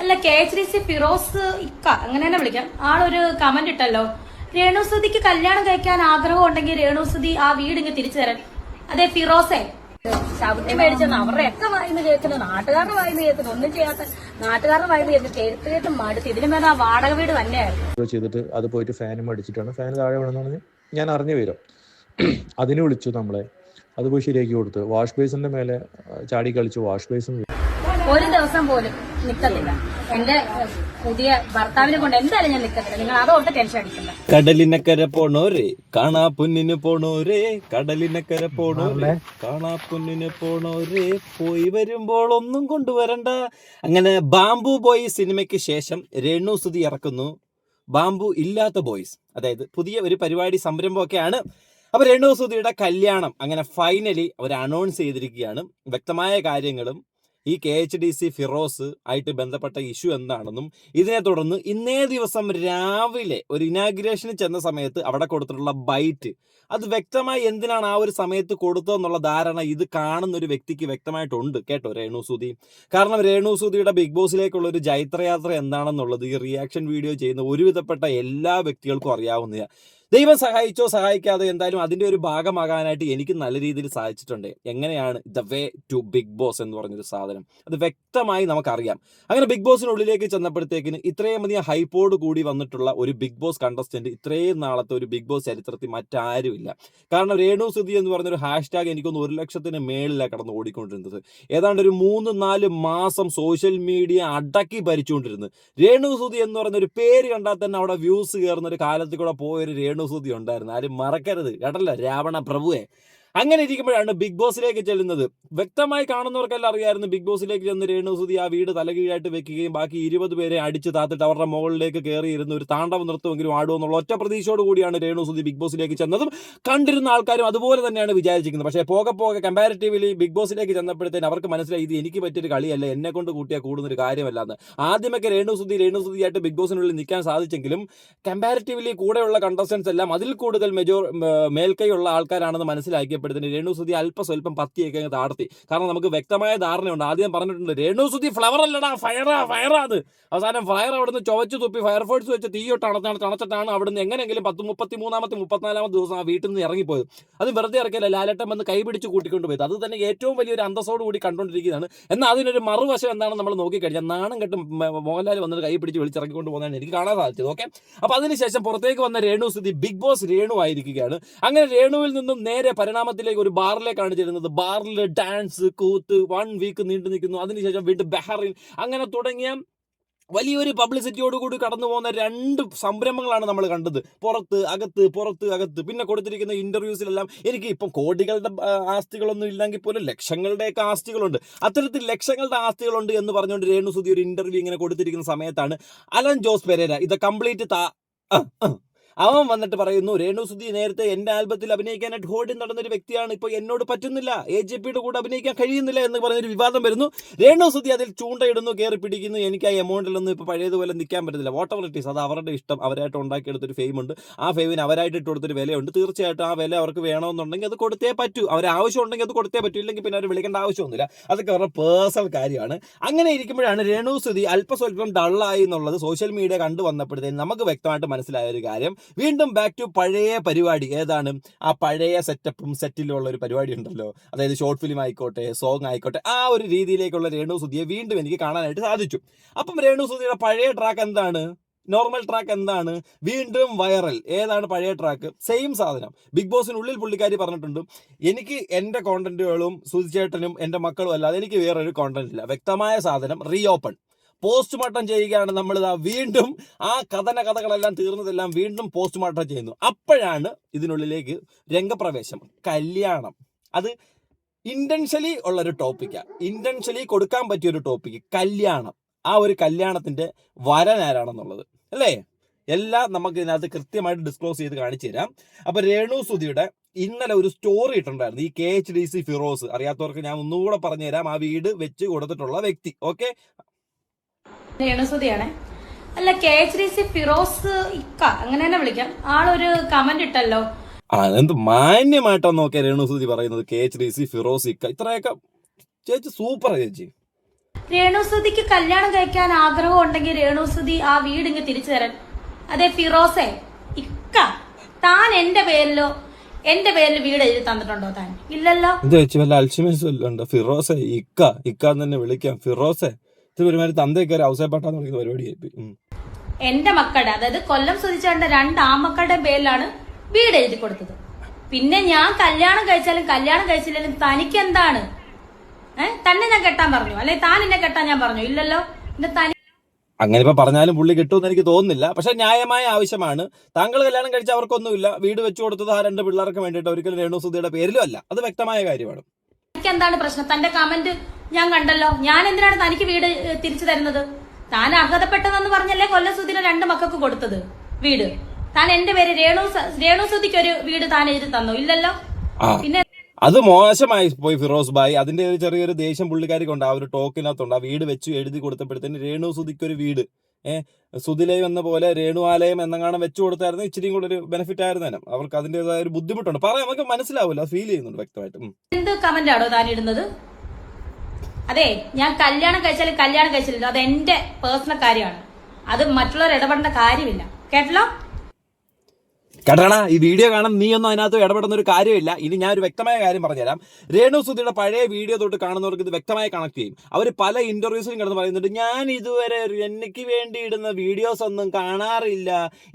അല്ല K H D C Firoz ഇക്ക അങ്ങനെ തന്നെ വിളിക്കാം. ആളൊരു കമന്റ് ഇട്ടല്ലോ. രേണുസുതിക്ക് കല്യാണം കഴിക്കാൻ ആഗ്രഹം ഉണ്ടെങ്കിൽ രേണുസുതി ആ വീട് ഇങ്ങ് തിരിച്ചു തരാൻ. അതെ ഫിറോസേ. ചവിട്ടി മേടിച്ചെന്ന് അവരുടെ ഒക്കെ വായിന്ന് കേൾക്കുന്നു. നാട്ടുകാരുടെ വായിന്ന് കേൾക്കുന്നു. ഒന്നും ചെയ്യാത്ത നാട്ടുകാരുടെ വായിന്ന് കേൾക്കുന്നു. കേട്ട് കേട്ട് മടുത്ത്. ഇതിനു മേലെ ആ വാടക വീട് തന്നെയായിരുന്നു. ചെയ്തിട്ട് അത് പോയിട്ട് ഫാനും മേടിച്ചിട്ടാണ്. ഫാൻ താഴെ വീണെന്ന് ഞാൻ അറിഞ്ഞു വരും. അതിന് വിളിച്ചു നമ്മളെ. അത് പോയി ശരിയാക്കി കൊടുത്തു. വാഷ് ബേസിന്റെ മേലെ ചാടി കളിച്ചു വാഷ് ബേസും ഒരു ദിവസം പോലും നിക്കത്തില്ല. എന്റെ പുതിയ ഭർത്താവിനെ കൊണ്ട് എന്തായാലും ഞാൻ നിക്കത്തില്ല. നിങ്ങൾ അതോട്ട് ടെൻഷൻ അടിക്കണ്ട. കടലിനക്കര പോണോരെ കാണാ പൊന്നിന് പോണോരെ കടലിനക്കര പോണോരെ കാണാ പൊന്നിന് പോണോരെ പോയി വരുമ്പോൾ ഒന്നും കൊണ്ടുവരണ്ട. അങ്ങനെ ബാംബു ബോയ് സിനിമയ്ക്ക് ശേഷം രേണു സുതി ഇറക്കുന്നു. ബാംബു ഇല്ലാത്ത ബോയ്സ് അതായത് പുതിയ ഒരു പരിപാടി സംരംഭമൊക്കെയാണ്. അപ്പൊ രേണു സുതിയുടെ കല്യാണം അങ്ങനെ ഫൈനലി അവർ അനൗൺസ് ചെയ്തിരിക്കുകയാണ്. വ്യക്തമായ കാര്യങ്ങളും ഈ K H D C Firoz ആയിട്ട് ബന്ധപ്പെട്ട ഇഷ്യൂ എന്താണെന്നും ഇതിനെ തുടർന്ന് ഇന്നേ ദിവസം രാവിലെ ഒരു ഇനാഗ്രേഷന് ചെന്ന സമയത്ത് അവിടെ കൊടുത്തിട്ടുള്ള ബൈറ്റ് അത് വ്യക്തമായി എന്തിനാണ് ആ ഒരു സമയത്ത് കൊടുത്തതെന്നുള്ള ധാരണ ഇത് കാണുന്ന ഒരു വ്യക്തിക്ക് വ്യക്തമായിട്ടുണ്ട് കേട്ടോ രേണു സുധി. കാരണം രേണു സുധിയുടെ ബിഗ് ബോസിലേക്കുള്ള ഒരു ജൈത്രയാത്ര എന്താണെന്നുള്ളത് ഈ റിയാക്ഷൻ വീഡിയോ ചെയ്യുന്ന ഒരുവിധപ്പെട്ട എല്ലാ വ്യക്തികൾക്കും അറിയാവുന്നതാണ്. ദൈവം സഹായിച്ചോ സഹായിക്കാതെ എന്തായാലും അതിന്റെ ഒരു ഭാഗമാകാനായിട്ട് എനിക്ക് നല്ല രീതിയിൽ സാധിച്ചിട്ടുണ്ട്. എങ്ങനെയാണ് the way to Bigg Boss എന്ന് പറഞ്ഞൊരു സാധനം. അത് വ്യക്തമായി നമുക്കറിയാം. അങ്ങനെ ബിഗ് ബോസിനുള്ളിലേക്ക് ചെന്നപ്പോഴത്തേക്കിന് ഇത്രയും അധികം ഹൈപ്പോട് കൂടി വന്നിട്ടുള്ള ഒരു ബിഗ് ബോസ് കണ്ടസ്റ്റന്റ് ഇത്രയും നാളത്തെ ഒരു ബിഗ് ബോസ് ചരിത്രത്തിൽ മറ്റാരുമില്ല. കാരണം രേണു സുധി എന്ന് പറഞ്ഞൊരു ഹാഷ് ടാഗ് എനിക്കൊന്ന് ഒരു ലക്ഷത്തിന് മേളിലാണ് കടന്ന് ഓടിക്കൊണ്ടിരുന്നത്. ഏതാണ്ട് ഒരു മൂന്ന് നാല് മാസം സോഷ്യൽ മീഡിയ അടക്കി ഭരിച്ചുകൊണ്ടിരുന്നത്. രേണു സുധി എന്ന് പറഞ്ഞൊരു പേര് കണ്ടാൽ തന്നെ അവിടെ വ്യൂസ് കയറുന്ന ഒരു കാലത്തിൽ കൂടെ പോയൊരു രേണു സുധി ഉണ്ടായിരുന്നു. ആരും മറക്കരുത് കേട്ടല്ലോ? രാവണ പ്രഭുവെ. അങ്ങനെ ഇരിക്കുമ്പോഴാണ് ബിഗ് ബോസിലേക്ക് ചെല്ലുന്നത്. വ്യക്തമായി കാണുന്നവർക്കെല്ലാം അറിയായിരുന്നു ബിഗ് ബോസിലേക്ക് ചെന്ന് രേണുസുതി ആ വീട് തലകീഴായിട്ട് വെക്കുകയും ബാക്കി ഇരുപത് പേരെ അടിച്ച് താത്തിട്ട് അവരുടെ മുകളിലേക്ക് കയറിയിരുന്ന ഒരു താണ്ഡവ നൃത്തമെങ്കിലും ആടുമെന്നുള്ള ഒറ്റ പ്രതീക്ഷയോട് കൂടിയാണ് രേണുസുതി ബിഗ് ബോസിലേക്ക് ചെന്നതും കണ്ടിരുന്ന ആൾക്കാരും അതുപോലെ തന്നെയാണ് വിചാരിച്ചിരിക്കുന്നത്. പക്ഷേ പോകെ പോകെ കമ്പാരിറ്റീവ്ലി ബിഗ് ബോസിലേക്ക് ചെന്നപ്പോഴത്തേന് അവർക്ക് മനസ്സിലായി ഇത് എനിക്ക് പറ്റിയൊരു കളിയല്ല എന്നെ കൊണ്ട് കൂട്ടിയാൽ കൂടുന്നൊരു കാര്യമല്ല എന്ന് ആദ്യമൊക്കെ രേണുസുതി രേണുസുതിയായിട്ട് ബിഗ് ബോസിനുള്ളിൽ നിൽക്കാൻ സാധിച്ചെങ്കിലും കമ്പാരിറ്റീവ്ലി കൂടെയുള്ള കണ്ടസ്റ്റൻസ് എല്ലാം അതിൽ കൂടുതൽ മെജോർ മേൽക്കൈയുള്ള ആൾക്കാരാണെന്ന് മനസ്സിലാക്കിയപ്പോഴത്തേന് രേണുസുതി അല്പസ്വല്പം പത്തിയൊക്കെ അങ്ങ് താഴ്ത്തി. കാരണം നമുക്ക് വ്യക്തമായ ധാരണയുണ്ട്. ആദ്യം പറഞ്ഞിട്ടുണ്ട് രേണുസുതി ഫ്ലവർ അല്ലടാ ഫയറാ ഫയറാത് അവസാനം ഫയർ അവിടുന്ന് ചുവച്ച് തുപ്പി ഫയർഫോഴ്സ് വെച്ച് തീയൊട്ട് അണച്ചാണ് തണച്ചിട്ടാണ് അവിടുന്ന് എങ്ങനെയെങ്കിലും പത്ത് മുപ്പത്തി മൂന്നാമത്തെ മുപ്പത്തിനാലാമത്തെ ദിവസം ആ വീട്ടിൽ നിന്ന് ഇറങ്ങിപ്പോയത്. അത് വെറുതെ ഇറക്കില്ല ലാലട്ടം വന്ന് കൈപിടിച്ച് കൂട്ടിക്കൊണ്ട് പോയത്. അത് തന്നെ ഏറ്റവും വലിയൊരു അന്തസ്സോട് കൂടി കണ്ടുകൊണ്ടിരിക്കുന്നതാണ് എന്നാൽ അതിനൊരു മറുവശം എന്താണെന്ന് നമ്മൾ നോക്കിക്കഴിഞ്ഞാൽ നാണം കെട്ടും മോഹൻലാൽ വന്നിട്ട് കൈ പിടിച്ച് വിളിച്ചിറക്കിക്കൊണ്ട് പോകുന്നതാണ് എനിക്ക് കാണാൻ സാധിച്ചത്. ഓക്കെ അപ്പൊ അതിനുശേഷം പുറത്തേക്ക് വന്ന രേണു സ്ഥിതി ബിഗ് ബോസ് രേണു ആയിരിക്കുകയാണ്. അങ്ങനെ രേണുവിൽ നിന്നും നേരെ പരിണാമത്തിലേക്ക് ഒരു ബാറിലേക്കാണ് കാണിച്ചിരുന്നത് ബാറിൽ ഡാൻസ് കൂത്ത് വൺ വീക്ക് നീണ്ടു നിൽക്കുന്നു. അതിനുശേഷം വീണ്ടും ബെഹറിൻ. അങ്ങനെ തുടങ്ങിയ വലിയൊരു പബ്ലിസിറ്റിയോട് കൂടി കടന്നു പോകുന്ന രണ്ട് സംരംഭങ്ങളാണ് നമ്മൾ കണ്ടത്. പുറത്ത് അകത്ത് പുറത്ത് അകത്ത്. പിന്നെ കൊടുത്തിരിക്കുന്ന ഇന്റർവ്യൂസിലെല്ലാം എനിക്ക് ഇപ്പം കോടികളുടെ ആസ്തികളൊന്നും ഇല്ലെങ്കിൽ പോലും ലക്ഷങ്ങളുടെയൊക്കെ ആസ്തികളുണ്ട്. അത്തരത്തിൽ ലക്ഷങ്ങളുടെ ആസ്തികളുണ്ട് എന്ന് പറഞ്ഞുകൊണ്ട് രേണു സുധി ഒരു ഇന്റർവ്യൂ ഇങ്ങനെ കൊടുത്തിരിക്കുന്ന സമയത്താണ്. അലൻ ജോസ് പെരേര ഇത് കംപ്ലീറ്റ് താ. അവൻ വന്നിട്ട് പറയുന്നു രേണു സുധി നേരത്തെ എന്റെ ആൽബത്തിൽ അഭിനയിക്കാനായിട്ട് ഹോർഡിൽ നടന്നൊരു വ്യക്തിയാണ് ഇപ്പോൾ എന്നോട് പറ്റുന്നില്ല എ ജെ പിയുടെ കൂടെ അഭിനയിക്കാൻ കഴിയുന്നില്ല എന്ന് പറഞ്ഞൊരു വിവാദം വരുന്നു. രേണു സുധി അതിൽ ചൂണ്ടയിടുന്നു കയറി പിടിക്കുന്നു എനിക്ക് ആ എമൗണ്ടിലൊന്നും ഇപ്പോൾ പഴയതുപോലെ നിൽക്കാൻ പറ്റുന്നില്ല വോട്ടബിലിറ്റീസ് ഇറ്റ് അത് അവരുടെ ഇഷ്ടം അവരായിട്ട് ഉണ്ടാക്കിയെടുത്തൊരു ഫെയിം ഉണ്ട്. ആ ഫെയിമിന് അവരായിട്ട് ഇട്ട് കൊടുത്തൊരു വിലയുണ്ട്. തീർച്ചയായിട്ടും ആ വില അവർക്ക് വേണമെന്നുണ്ടെങ്കിൽ അത് കൊടുത്തേ പറ്റൂ. അവർ ആവശ്യം ഉണ്ടെങ്കിൽ അത് കൊടുത്തേ പറ്റൂ ഇല്ലെങ്കിൽ പിന്നെ അവർ വിളിക്കേണ്ട ആവശ്യമൊന്നുമില്ല. അതൊക്കെ അവരുടെ പേഴ്സണൽ കാര്യമാണ്. അങ്ങനെ ഇരിക്കുമ്പോഴാണ് രേണു സുധി അല്പസ്വല്പം ഡള്ളായി എന്നുള്ളത് സോഷ്യൽ മീഡിയ കണ്ടു വന്നപ്പോഴത്തേക്കും നമുക്ക് വ്യക്തമായിട്ട് മനസ്സിലായ ഒരു കാര്യം. വീണ്ടും ബാക്ക് ടു പഴയ പരിപാടി. ഏതാണ്? ആ പഴയ സെറ്റപ്പും സെറ്റിലുള്ള ഒരു പരിപാടി ഉണ്ടല്ലോ. അതായത് ഷോർട്ട് ഫിലിം ആയിക്കോട്ടെ സോങ് ആയിക്കോട്ടെ ആ ഒരു രീതിയിലേക്കുള്ള രേണു സുധിയെ വീണ്ടും എനിക്ക് കാണാനായിട്ട് സാധിച്ചു. അപ്പം രേണു സുധിയുടെ പഴയ ട്രാക്ക് എന്താണ്? നോർമൽ ട്രാക്ക് എന്താണ്? വീണ്ടും വൈറൽ ഏതാണ് പഴയ ട്രാക്ക് സെയിം സാധനം. ബിഗ് ബോസിനുള്ളിൽ പുള്ളിക്കാരി പറഞ്ഞിട്ടുണ്ട് എനിക്ക് എന്റെ കോണ്ടന്റുകളും സുധിച്ചേട്ടനും എന്റെ മക്കളും അല്ലാതെ എനിക്ക് വേറൊരു കോണ്ടന്റ് ഇല്ല. വ്യക്തമായ സാധനം റീ ഓപ്പൺ പോസ്റ്റ്മോർട്ടം ചെയ്യുകയാണ് നമ്മൾ വീണ്ടും ആ കഥന കഥകളെല്ലാം തീർന്നതെല്ലാം വീണ്ടും പോസ്റ്റ്മോർട്ടം ചെയ്യുന്നു. അപ്പോഴാണ് ഇതിനുള്ളിലേക്ക് രംഗപ്രവേശം കല്യാണം. അത് ഇന്റൻഷ്യലി ഉള്ള ഒരു ടോപ്പിക്കാണ് ഇന്റൻഷ്യലി കൊടുക്കാൻ പറ്റിയ ഒരു ടോപ്പിക്ക് കല്യാണം. ആ ഒരു കല്യാണത്തിന്റെ വരനാരാണെന്നുള്ളത് അല്ലേ? എല്ലാം നമുക്ക് ഇതിനകത്ത് കൃത്യമായിട്ട് ഡിസ്ക്ലോസ് ചെയ്ത് കാണിച്ചു തരാം. അപ്പോൾ രേണു സുധിയുടെ ഇന്നലെ ഒരു സ്റ്റോറി ഇട്ടുണ്ടായിരുന്നു ഈ K H D C Firoz അറിയാത്തവർക്ക് ഞാൻ ഒന്നുകൂടെ പറഞ്ഞുതരാം. ആ വീട് വെച്ച് കൊടുത്തിട്ടുള്ള വ്യക്തി. ഓക്കെ രേണുസുതിയാണേ അല്ല K H D C Firoz ഇക്ക അങ്ങനെ തന്നെ വിളിക്കാം. ആളൊരു കമന്റ് ഇട്ടല്ലോ. അതെന്ത് എന്ത് മാന്യമായിട്ടാണ് നോക്കിയ രേണുസുതി പറയുന്നത്? K H D C Firoz ഇക്ക. ഇത്രയൊക്കെ ചേച്ചി സൂപ്പർ ചേച്ചി. രേണുസുതിക്ക് കല്യാണം കഴിക്കാൻ ആഗ്രഹം ഉണ്ടെങ്കിൽ രേണുസുതി ആ വീട് ഇങ്ങ് തിരിച്ചു തരാൻ. അതെ ഫിറോസെ ഇക്ക താൻ എന്റെ പേരിലോ എന്റെ പേരിൽ വീട് എഴുതി തന്നിട്ടുണ്ടോ താൻ? ഇല്ലല്ലോ. ചേച്ചി വല്ല അൽഷിമേഴ്സ് ഫിറോസെ ഇക്ക ഇക്ക തന്നെ വിളിക്കാം. ഫിറോസെ ഒരുമാതിരി ഔസേപ്പാട്ടാന്ന് പരിപാടിയായി. എന്റെ മക്കളുടെ അതായത് കൊല്ലം സുതിച്ചേട്ടന്റെ രണ്ട് ആമക്കളുടെ പേരിലാണ് വീട് എഴുതി കൊടുത്തത്. പിന്നെ ഞാൻ കല്യാണം കഴിച്ചാലും കല്യാണം കഴിച്ചില്ലെങ്കിലും തനിക്ക് എന്താണ് ഏഹ് തന്നെ ഞാൻ കെട്ടാൻ പറഞ്ഞു. അല്ലെ താൻ എന്നെ കെട്ടാൻ ഞാൻ പറഞ്ഞു. ഇല്ലല്ലോ. എന്റെ തനി അങ്ങനെ ഇപ്പൊ പറഞ്ഞാലും പുള്ളി കിട്ടുമെന്ന് എനിക്ക് തോന്നുന്നില്ല. പക്ഷെ ന്യായമായ ആവശ്യമാണ്. താങ്കൾ കല്യാണം കഴിച്ച അവർക്കൊന്നുമില്ല. വീട് വെച്ചു കൊടുത്തത് ആ രണ്ട് പിള്ളേർക്ക് വേണ്ടിയിട്ട് ഒരിക്കലും രേണു സുധിയുടെ പേരിലും അല്ല. അത് വ്യക്തമായ കാര്യമാണ്. തനിക്ക് എന്താണ് പ്രശ്നം? തന്റെ കമന്റ് ഞാൻ കണ്ടല്ലോ. ഞാൻ എന്തിനാണ് തനിക്ക് വീട് തിരിച്ചു തരുന്നത്? താൻ അർഹതപ്പെട്ടതെന്ന് പറഞ്ഞല്ലേ കൊല്ലസുദിന് രണ്ട് മക്കൾക്ക് കൊടുത്തത്? വീട്. താൻ എന്റെ പേര് രേണു രേണു സുധിക്ക് ഒരു വീട് താൻ എഴുതി തന്നു? ഇല്ലല്ലോ? പിന്നെ അത് മോശമായി പോയി ഫിറോസ് ഭായ്. അതിന്റെ ഒരു ചെറിയൊരു ദേഷ്യം പുള്ളിക്കാരിക്കുണ്ട്. ആ ഒരു ടോക്കിനകത്തുണ്ട്. ആ വീട് വെച്ച് എഴുതി കൊടുത്തപ്പോഴത്തേന് രേണു സുധിക്ക് ഒരു വീട്. ഏഹ് സുധിലയം എന്ന പോലെ രേണുവാലയം എന്നങ്ങാണം വെച്ചു കൊടുത്തായിരുന്നു. ഇച്ചിരി കൂടെ ഒരു ബെനിഫിറ്റ് ആയിരുന്നേനും അവർക്ക് അതിന്റേതായ ഒരു ബുദ്ധിമുട്ടുണ്ട്. പറയാം നമുക്ക് മനസ്സിലാവില്ല. ഫീൽ ചെയ്യുന്നുണ്ട് വ്യക്തമായിട്ട്. എന്ത് കമന്റ് ആണോ താൻ ഇടുന്നത്? അതെ ഞാൻ കല്യാണം കഴിച്ചാലും കല്യാണം കഴിച്ചില്ല അത് എന്റെ പേഴ്സണൽ കാര്യമാണ്. അത് മറ്റുള്ളവർ ഇടപെടേണ്ട കാര്യമില്ല. കേട്ടല്ലോ? കേട്ടടാ ഈ വീഡിയോ കാണാൻ നീ ഒന്നും അതിനകത്ത് ഇടപെടുന്ന ഒരു കാര്യമില്ല. ഇനി ഞാൻ ഒരു വ്യക്തമായ കാര്യം പറഞ്ഞുതരാം. രേണു സുധിയുടെ പഴയ വീഡിയോ തൊട്ട് കാണുന്നവർക്ക് ഇത് വ്യക്തമായി കണക്ട് ചെയ്യും. അവർ പല ഇന്റർവ്യൂസിലും കിടന്ന് പറയുന്നുണ്ട് ഞാൻ ഇതുവരെ എനിക്ക് വേണ്ടി ഇടുന്ന വീഡിയോസ് ഒന്നും കാണാറില്ല.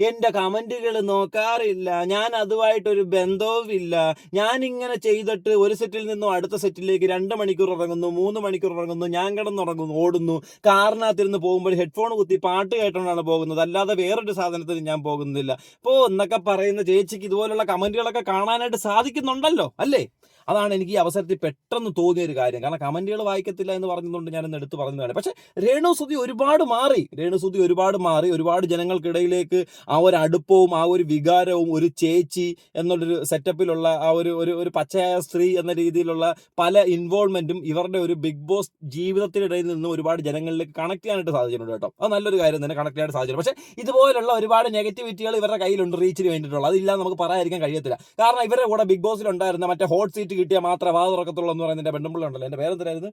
എന്റെ കമന്റുകൾ നോക്കാറില്ല. ഞാൻ അതുമായിട്ടൊരു ബന്ധവുമില്ല ഞാൻ ഇങ്ങനെ ചെയ്തിട്ട് ഒരു സെറ്റിൽ നിന്നും അടുത്ത സെറ്റിലേക്ക് രണ്ട് മണിക്കൂർ ഉറങ്ങുന്നു മൂന്ന് മണിക്കൂർ ഉറങ്ങുന്നു ഞാൻ കിടന്നുറങ്ങുന്നു ഓടുന്നു കാറിനകത്തിരുന്ന് പോകുമ്പോൾ ഹെഡ്ഫോൺ കുത്തി പാട്ട് കേട്ടോണ്ടാണ് പോകുന്നത്. അല്ലാതെ വേറൊരു സാധനത്തിന് ഞാൻ പോകുന്നില്ല. പോ എന്നൊക്കെ പറയുന്ന ചേച്ചിക്ക് ഇതുപോലുള്ള കമന്റുകളൊക്കെ കാണാനായിട്ട് സാധിക്കുന്നുണ്ടല്ലോ അല്ലേ? അതാണ് എനിക്ക് ഈ അവസരത്തിൽ പെട്ടെന്ന് തോന്നിയ ഒരു കാര്യം. കാരണം കമന്റുകൾ വായിക്കത്തില്ല എന്ന് പറഞ്ഞതുകൊണ്ട് ഞാനൊന്ന് എടുത്ത് പറഞ്ഞതാണ്. പക്ഷെ രേണുസുതി ഒരുപാട് മാറി. രേണുസുതി ഒരുപാട് മാറി. ഒരുപാട് ജനങ്ങൾക്കിടയിലേക്ക് ആ ഒരു അടുപ്പവും ആ ഒരു വികാരവും ഒരു ചേച്ചി എന്നുള്ളൊരു സെറ്റപ്പിലുള്ള ആ ഒരു ഒരു ഒരു പച്ചയായ സ്ത്രീ എന്ന രീതിയിലുള്ള പല ഇൻവോൾവ്മെന്റും ഇവരുടെ ഒരു ബിഗ് ബോസ് ജീവിതത്തിനിടയിൽ നിന്ന് ഒരുപാട് ജനങ്ങളിലേക്ക് കണക്ട് ചെയ്യാനായിട്ട് സാധിച്ചിട്ടുണ്ട് കേട്ടോ. അത് നല്ലൊരു കാര്യം തന്നെ കണക്ട് ചെയ്യാനായിട്ട് സാധിച്ചിട്ടുണ്ട്. പക്ഷേ ഇതുപോലുള്ള ഒരുപാട് നെഗറ്റിവിറ്റികൾ ഇവരുടെ കയ്യിലുണ്ട് റീച്ചിന് വേണ്ടിയിട്ടുള്ളത് അതില്ലാതെ നമുക്ക് പറയാതിരിക്കാൻ കഴിയത്തില്ല. കാരണം ഇവരുടെ കൂടെ ബിഗ് ബോസിൽ ഉണ്ടായിരുന്ന മറ്റേ ഹോട്ട് സീറ്റ് കിട്ടിയ മാത്രമേ വാ തുറക്കത്തുള്ളൂ എന്ന് പറയുന്ന എന്റെ പെണ്ണുമ്പിള്ള ഉണ്ടല്ലോ. എന്റെ പേരെന്തായിരുന്നു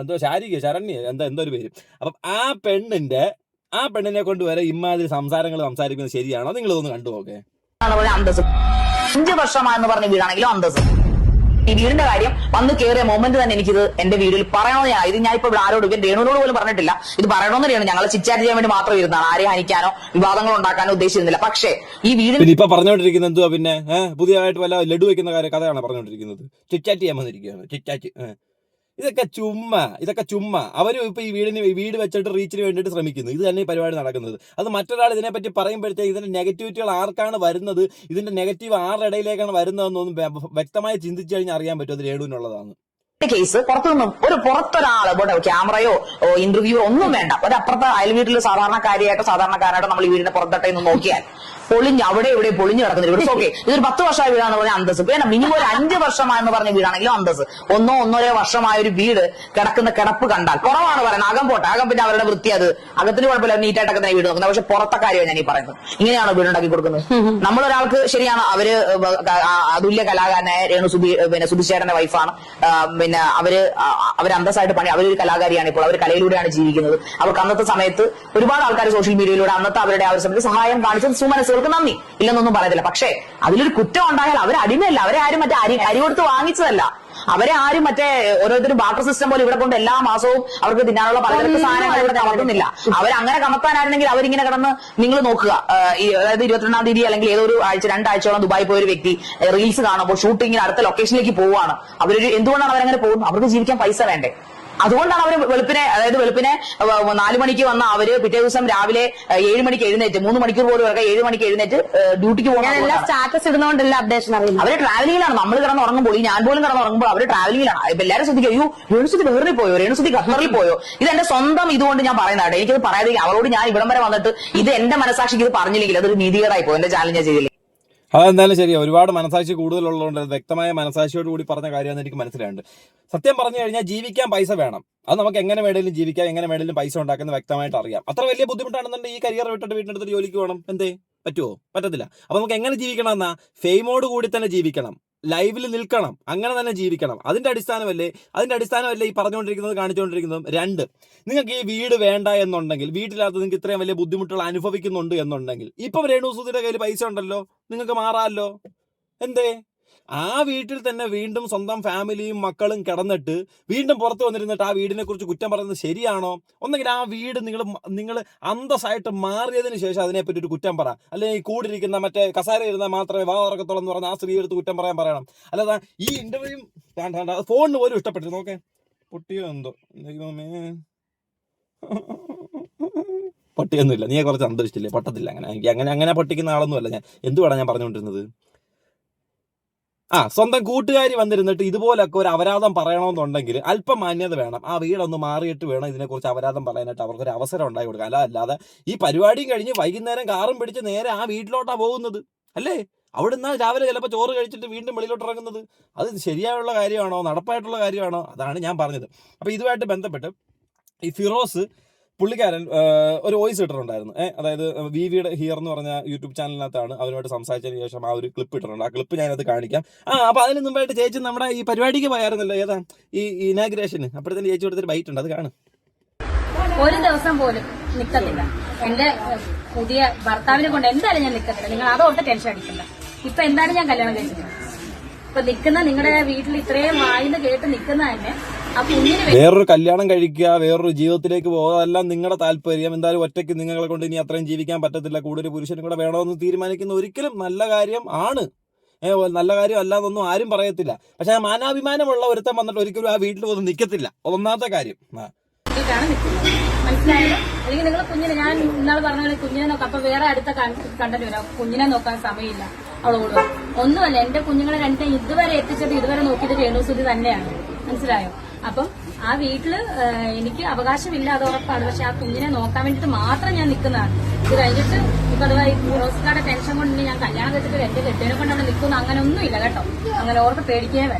എന്തോ ശാരിക ശരണ്യ? എന്താ എന്തോ ഒരു പേര്. അപ്പം ആ പെണ്ണിന്റെ ആ പെണ്ണിനെ കൊണ്ട് വരെ ഇമാതിരി സംസാരങ്ങൾ സംസാരിക്കുന്നത് ശരിയാണോ? നിങ്ങൾ ഇതൊന്ന് കണ്ടു നോക്കേ ആണ് പറഞ്ഞ അന്തസ് അഞ്ച് വർഷമായെന്ന് പറഞ്ഞ വീടാണെങ്കിലും അന്തസ് ഈ വീടിന്റെ കാര്യം വന്ന് കയറിയ മൊമെന്റ് തന്നെ എനിക്കിത് എന്റെ വീട്ടിൽ പറയണമെന്ന് ഞാൻ ഇത് ഞാൻ ഇപ്പൊ ഇവിടെ ആരോട് രേണുവിനോട് പോലും പറഞ്ഞിട്ടില്ല. ഇത് പറയണമെന്ന് രേണു ഞങ്ങൾ ചിറ്റാറ്റ് ചെയ്യാൻ വേണ്ടി മാത്രം ഇരുന്നാണ്. ആരെ ഹനിക്കാനോ വിവാദങ്ങൾ ഉണ്ടാക്കാനോ ഉദ്ദേശിച്ചിരുന്നില്ല. പക്ഷേ ഈ പിന്നെ ഇപ്പൊ പറഞ്ഞോണ്ടിരിക്കുന്നത് എന്തുവാ പിന്നെ? പുതിയതായിട്ട് വല്ല ലഡു വെക്കുന്ന കാര്യം കഥയാണ് പറഞ്ഞോണ്ടിരിക്കുന്നത് ചിറ്റാറ്റ് ചെയ്യാൻ വന്നിരിക്കുകയാണ്. ചിറ്റാറ്റ്. ഇതൊക്കെ ചുമ്മാ ഇതൊക്കെ ചുമ്മാ. അവരും ഇപ്പോൾ ഈ വീടിന് വീട് വെച്ചിട്ട് റീച്ചിന് വേണ്ടിയിട്ട് ശ്രമിക്കുന്നു. ഇത് തന്നെ ഈ പരിപാടി നടക്കുന്നത്. അത് മറ്റൊരാൾ ഇതിനെപ്പറ്റി പറയുമ്പോഴത്തേക്ക് ഇതിന്റെ നെഗറ്റിവിറ്റികൾ ആർക്കാണ് വരുന്നത്? ഇതിന്റെ നെഗറ്റീവ് ആരുടെ ഇടയിലേക്കാണ് വരുന്നതെന്നൊന്നും വ്യക്തമായി ചിന്തിച്ചു കഴിഞ്ഞാൽ അറിയാൻ പറ്റും അത് രേണുവിനുള്ളതാണ് കേസ് പുറത്തുനിന്നും ഒരു പുറത്തൊരാൾ ഇവിടെ ക്യാമറയോ ഇന്റർവ്യൂ ഒന്നും വേണ്ട. ഒരു അപ്പുറത്തെ അയൽ വീട്ടിൽ സാധാരണക്കാരിയായിട്ടോ സാധാരണക്കാരായിട്ടോ നമ്മൾ ഈ വീടിന്റെ പുറത്തട്ടയിൽ നിന്ന് നോക്കിയാൽ പൊളിഞ്ഞ് അവിടെ ഇവിടെ പൊളിഞ്ഞു കിടക്കുന്ന വീട് ഓക്കെ. ഇതൊരു പത്ത് വർഷമായ വീടാന്ന് പറഞ്ഞാൽ അന്തസ് പിന്നെ മിനിമം ഒരു അഞ്ച് വർഷമായെന്ന് പറഞ്ഞ വീടാണെങ്കിലും അന്തസ് ഒന്നോ ഒന്നോരോ വർഷമായ ഒരു വീട് കിടക്കുന്ന കിടപ്പ് കണ്ടാൽ കുറവാണ് പറയുന്നത്. അകം പോട്ടെ അകം പിന്നെ അവരുടെ വൃത്തി അത്. അകത്തിന് കുഴപ്പമില്ല നീറ്റായിട്ടൊക്കെ തന്നെ വീട് നോക്കുന്നത്. പക്ഷെ പുറത്തെ കാര്യമാണ് ഞാൻ ഈ പറയുന്നത്. ഇങ്ങനെയാണോ വീടുണ്ടാക്കി കൊടുക്കുന്നത്? നമ്മളൊരാൾക്ക് ശരിയാണ് അവർ അതുല്യ കലാകാരനായ രേണു സുബി പിന്നെ സുബിശേഖരന്റെ വൈഫാണ് പിന്നെ അവർ അവർ അന്തസ്സായിട്ട് പണി അവരൊരു കലാകാരിയാണ് ഇപ്പോൾ അവർ കലയിലൂടെയാണ് ജീവിക്കുന്നത്. അവർക്ക് അന്നത്തെ സമയത്ത് ഒരുപാട് ആൾക്കാർ സോഷ്യൽ മീഡിയയിലൂടെ അന്നത്തെ അവരുടെ ആ ഒരു സമയത്ത് സഹായം കാണിച്ചത് സുമനസ്സുകൾക്ക് നന്ദി. ഇല്ലെന്നൊന്നും പറയത്തില്ല. പക്ഷേ അതിലൊരു കുറ്റം ഉണ്ടായാൽ അവർ അടിമയല്ല. അവരെ ആരും മറ്റേ അരി അരി കൊടുത്ത് വാങ്ങിച്ചതല്ല. അവരെ ആരും മറ്റേ ഓരോരുത്തരും ബാട്ടർ സിസ്റ്റം പോലെ ഇവിടെ കൊണ്ട് എല്ലാ മാസവും അവർക്ക് തിന്നാനുള്ള പലചരക്ക് സാധനങ്ങൾ ഇവിടെ കമർത്തുന്നില്ല അവരങ്ങനെ കമത്താനായിരുന്നെങ്കിൽ അവരിങ്ങനെ കിടന്ന് നിങ്ങൾ നോക്കുക. അതായത് ഇരുപത്തിരണ്ടാം തീയതി അല്ലെങ്കിൽ ഏതൊരു ആഴ്ച രണ്ടാഴ്ചയോളം ദുബായി പോയ ഒരു വ്യക്തി റീൽസ് കാണുമ്പോൾ ഷൂട്ടിങ്ങിന് അടുത്ത ലൊക്കേഷനിലേക്ക് പോവുകയാണ്. അവരൊരു എന്തുകൊണ്ടാണ് അവരങ്ങനെ പോകുന്നത്? അവർക്ക് ജീവിക്കാൻ പൈസ വേണ്ടേ? അതുകൊണ്ടാണ് അവർ വെളുപ്പിനെ അതായത് വെളുപ്പിനെ നാലു മണിക്ക് വന്ന അവർ പിറ്റേ ദിവസം രാവിലെ ഏഴ് മണിക്ക് എഴുന്നേറ്റ് മൂന്ന് മണിക്കൂർ പോലും ഇറക്കാം ഏഴ് മണിക്ക് എഴുന്നേറ്റ് ഡ്യൂട്ടിക്ക് പോകുന്ന സ്റ്റാറ്റസ് ഇടുന്നോണ്ടല്ല അപ്ഡേഷൻ അറിയില്ല അവർ ട്രാവലിംഗിലാണ്. നമ്മൾ കിടന്ന് ഉറങ്ങുമ്പോൾ ഈ ഞാൻ പോലും കിടന്ന് ഉറങ്ങുമ്പോൾ അവർ ട്രാവലിംഗിലാണ്. ഇപ്പൊ എല്ലാവരും ശ്രദ്ധിക്കും അയ്യോ രേണുസുതി വേറെ പോയോ രേണുസുതി ഖത്തറിൽ പോയോ? ഇത് എന്റെ സ്വന്തം ഇതുകൊണ്ട് ഞാൻ പറയുന്നതാണ്. എനിക്കത് പറയാതെ അവരോട് ഞാൻ ഇവിടം വരെ വന്നിട്ട് ഇത് എന്റെ മനസാക്ഷിക്ക് ഇത് പറഞ്ഞില്ലെങ്കിൽ അതൊരു നീതികേടായി പോകും എന്റെ ചാലഞ്ച് ചെയ്തില്ല? അതെന്തായാലും ശരിയാ ഒരുപാട് മനസാക്ഷി കൂടുതലുള്ളതുകൊണ്ട് വ്യക്തമായ മനസാക്ഷിയോട് കൂടി പറഞ്ഞ കാര്യമാണെന്ന് എനിക്ക് മനസ്സിലായുണ്ട് സത്യം പറഞ്ഞു കഴിഞ്ഞാൽ ജീവിക്കാൻ പൈസ വേണം. അത് നമുക്ക് എങ്ങനെ വേണേലും ജീവിക്കാം എങ്ങനെ വേണേലും പൈസ ഉണ്ടാക്കുന്ന വ്യക്തമായിട്ട് അറിയാം. അത്ര വലിയ ബുദ്ധിമുട്ടാണെന്നുണ്ടെങ്കിൽ ഈ കരിയർ വിട്ടിട്ട് വീട്ടിനടുത്ത് ജോലിക്ക് വേണം എന്തേ? പറ്റുമോ പറ്റത്തില്ല. അപ്പൊ നമുക്ക് എങ്ങനെ ജീവിക്കണം എന്നാ? ഫെയിമോട് കൂടി തന്നെ ജീവിക്കണം. ലൈവിൽ നിൽക്കണം. അങ്ങനെ തന്നെ ജീവിക്കണം. അതിന്റെ അടിസ്ഥാനമല്ലേ? അതിന്റെ അടിസ്ഥാനമല്ലേ ഈ പറഞ്ഞുകൊണ്ടിരിക്കുന്നത് കാണിച്ചുകൊണ്ടിരിക്കുന്നതും? രണ്ട്. നിങ്ങൾക്ക് ഈ വീട് വേണ്ട എന്നുണ്ടെങ്കിൽ വീട്ടിലാത്ത നിങ്ങൾക്ക് ഇത്രയും വലിയ ബുദ്ധിമുട്ടുകൾ അനുഭവിക്കുന്നുണ്ട് എന്നുണ്ടെങ്കിൽ ഇപ്പം രേണു സുധിയുടെ കയ്യിൽ പൈസ ഉണ്ടല്ലോ? നിങ്ങൾക്ക് മാറാമല്ലോ എന്തേ? ആ വീട്ടിൽ തന്നെ വീണ്ടും സ്വന്തം ഫാമിലിയും മക്കളും കിടന്നിട്ട് വീണ്ടും പുറത്ത് വന്നിരുന്നിട്ട് ആ വീടിനെ കുറിച്ച് കുറ്റം പറയുന്നത് ശരിയാണോ? ഒന്നെങ്കിൽ ആ വീട് നിങ്ങൾ നിങ്ങൾ അന്തസ്സായിട്ട് മാറിയതിന് ശേഷം അതിനെപ്പറ്റി ഒരു കുറ്റം പറ. അല്ലെങ്കിൽ കൂടിരിക്കുന്ന മറ്റേ കസാര ഇരുന്നാൽ മാത്രമേ വാ എന്ന് പറഞ്ഞാൽ ആ സ്ത്രീ എടുത്ത് കുറ്റം പറയാൻ പറയണം. അല്ലാതെ ഈ ഇന്റർവ്യൂ വേണ്ട വേണ്ട. അത് ഫോണിന് പോലും ഇഷ്ടപ്പെട്ടു നോക്കേ പൊട്ടിയോ എന്തോ? ദൈവമേ പൊട്ടിയൊന്നുമില്ല. നീ കുറച്ച് അന്തരിച്ചില്ലേ? പൊട്ടത്തില്ല അങ്ങനെ. എനിക്ക് അങ്ങനെ അങ്ങനെ പൊട്ടിക്കുന്ന ആളൊന്നുമല്ല ഞാൻ. എന്തുവാണ് ഞാൻ പറഞ്ഞുകൊണ്ടിരുന്നത്? ആ സ്വന്തം കൂട്ടുകാരി വന്നിരുന്നിട്ട് ഇതുപോലൊക്കെ ഒരു അപരാധം പറയണമെന്നുണ്ടെങ്കിൽ അല്പം മാന്യത വേണം. ആ വീടൊന്ന് മാറിയിട്ട് വേണം ഇതിനെക്കുറിച്ച് അപരാധം പറയാനായിട്ട് അവർക്കൊരു അവസരം ഉണ്ടായി കൊടുക്കുക അല്ല അല്ലാതെ ഈ പരിപാടിയും കഴിഞ്ഞ് വൈകുന്നേരം കാറും പിടിച്ച് നേരെ ആ വീട്ടിലോട്ടാണ് പോകുന്നത്. അല്ലേ? അവിടുന്ന് രാവിലെ ചിലപ്പോൾ ചോറ് കഴിച്ചിട്ട് വീണ്ടും വെളിയിലോട്ട് ഇറങ്ങുന്നത്. അത് ശരിയായുള്ള കാര്യമാണോ? നടപ്പായിട്ടുള്ള കാര്യമാണോ? അതാണ് ഞാൻ പറഞ്ഞത്. അപ്പോൾ ഇതുമായിട്ട് ബന്ധപ്പെട്ട് ഈ ഫിറോസ് പുള്ളിക്കാരൻ ഒരു വോയിസ് ഇട്ടിട്ടുണ്ടായിരുന്നു. ഏഹ് അതായത് വി വിയുടെ ഹിയർ എന്ന് പറഞ്ഞ യൂട്യൂബ് ചാനലിനകത്താണ് അവരുമായിട്ട് സംസാരിച്ചതിന് ശേഷം ആ ഒരു ക്ലിപ്പ് ഇട്ടിട്ടുണ്ട്. ആ ക്ലിപ്പ് ഞാനത് കാണിക്കാം. ആ അപ്പൊ അതിന് മുമ്പായിട്ട് ചേച്ചി നമ്മുടെ ഈ പരിപാടിക്ക് പോയായിരുന്നല്ലോ ഏതാ? ഈ ഇനാഗ്രേഷന്. അപ്പോഴത്തേന് ചേച്ചി കൊടുത്തൊരു ബൈറ്റ് ഉണ്ട് അത് കാണും. ഒരു ദിവസം പോലും നിക്കത്തില്ല. എന്റെ പുതിയ ഭർത്താവിനെ കൊണ്ട് എന്തായാലും ഞാൻ നിക്കത്തില്ല. നിങ്ങൾ അതോട്ട് ടെൻഷൻ അടിക്കണ്ട. ഇപ്പൊ എന്താണ് ഞാൻ കല്യാണം കഴിച്ചത്? ഇപ്പൊ നിക്കുന്ന നിങ്ങളുടെ വീട്ടിൽ ഇത്രയും വായിന്ന് കേട്ട് നിക്കുന്ന തന്നെ വേറൊരു കല്യാണം കഴിക്കുക വേറൊരു ജീവിതത്തിലേക്ക് പോകുക നിങ്ങളുടെ താല്പര്യം. എന്തായാലും ഒറ്റയ്ക്ക് നിങ്ങളെ കൊണ്ട് ഇനി അത്രയും ജീവിക്കാൻ പറ്റത്തില്ല. കൂടുതൽ പുരുഷനും കൂടെ വേണമെന്ന് തീരുമാനിക്കുന്ന ഒരിക്കലും നല്ല കാര്യം ആണ്. നല്ല കാര്യം അല്ലാതൊന്നും ആരും പറയത്തില്ല. പക്ഷെ ആ മാനാഭിമാനമുള്ള ഒരുത്തൻ വന്നിട്ട് ഒരിക്കലും ആ വീട്ടിൽ വന്ന് നിൽക്കത്തില്ല ഒന്നാമത്തെ കാര്യം. ആ. നിൽക്കുന്നത് അല്ലെങ്കിൽ നിങ്ങൾ കുഞ്ഞിനെ ഞാൻ ഇന്നാൾ പറഞ്ഞ കുഞ്ഞിനെ നോക്കാം. അപ്പൊ വേറെ അടുത്ത കണ്ടന്റ് വരാം. കുഞ്ഞിനെ നോക്കാൻ സമയമില്ല. അവളോട് ഒന്നുമല്ല എന്റെ കുഞ്ഞുങ്ങളെ രണ്ടേ ഇതുവരെ എത്തിച്ചത് ഇതുവരെ നോക്കിയത് രേണുസുതി തന്നെയാണ്. മനസ്സിലായോ? അപ്പം ആ വീട്ടിൽ എനിക്ക് അവകാശമില്ല അത് ഉറപ്പാണ്. പക്ഷെ ആ കുഞ്ഞിനെ നോക്കാൻ വേണ്ടിയിട്ട് മാത്രം ഞാൻ നിൽക്കുന്നതാണ് ഇത് കഴിഞ്ഞിട്ട് ഇപ്പൊ അഥവാ ഈ ഫിറോസ്കാരുടെ ടെൻഷൻ കൊണ്ട് ഞാൻ കല്യാണം കഴിച്ചിട്ട് എന്റെ കെട്ടിനെ കൊണ്ടാണ് നിൽക്കുന്നത് അങ്ങനെ ഒന്നുമില്ല കേട്ടോ. അങ്ങനെ ഓർത്ത് പേടിക്കേ ഉള്ളൂ